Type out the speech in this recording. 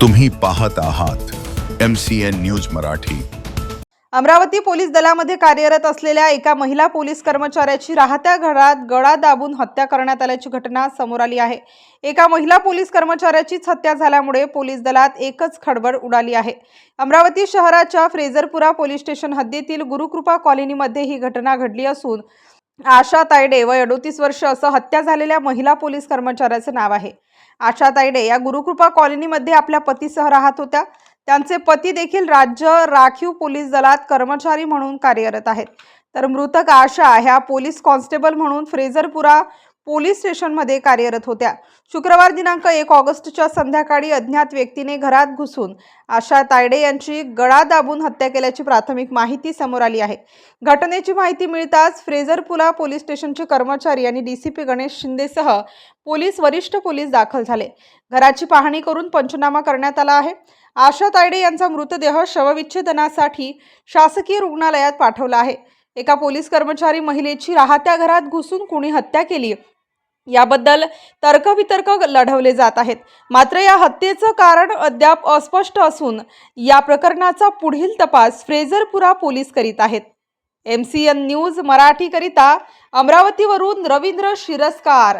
तुम्ही पाहत आहात M C N news Marathi. Amravati police दलामध्ये कार्यरत असलेल्या एका महिला पोलीस कर्मचाऱ्याची राहत्या घरात गळा दाबून हत्या करण्यात आल्याची घटना समोर आली आहे. एका महिला पोलीस कर्मचाऱ्याचीच हत्या झाल्यामुळे पोलीस दलात एकच खडबड उडाली आहे. अमरावती शहराच्या फ्रेझरपुरा पोलीस स्टेशन हद्दीतील गुरुकृपा कॉलनीमध्ये ही घटना घडली असून आशा तायडे वय अडोतीस वर्ष असं हत्या झालेल्या महिला पोलीस कर्मचाऱ्याचं नाव आहे. आशा तायडे या गुरुकृपा कॉलनीमध्ये आपल्या पतीसह राहत होत्या. त्यांचे पती देखील राज्य राखीव पोलीस दलात कर्मचारी म्हणून कार्यरत आहेत. तर मृतक आशा ह्या पोलीस कॉन्स्टेबल म्हणून फ्रेझरपुरा पोलीस स्टेशनमध्ये कार्यरत होत्या. शुक्रवार दिनांक एक ऑगस्टच्या संध्याकाळी अज्ञात व्यक्तीने घरात घुसून आशा तायडे यांची गळा दाबून हत्या केल्याची प्राथमिक माहिती समोर आली आहे. घटनेची माहिती मिळताच फ्रेझरपुला पोलीस स्टेशनचे कर्मचारी आणि डीसीपी गणेश शिंदेसह पोलीस वरिष्ठ पोलीस दाखल झाले. घराची पाहणी करून पंचनामा करण्यात आला आहे. आशा तायडे यांचा मृतदेह शवविच्छेदनासाठी शासकीय रुग्णालयात पाठवला आहे. एका पोलीस कर्मचारी महिलेची राहत्या घरात घुसून कुणी हत्या केली याबद्दल तर्कवितर्क लढवले जात आहेत. मात्र या हत्येचं कारण अद्याप अस्पष्ट असून या प्रकरणाचा पुढील तपास फ्रेझरपुरा पोलीस करीत आहेत. एम सी एन न्यूज मराठीकरिता अमरावतीवरून रवींद्र शिरस्कार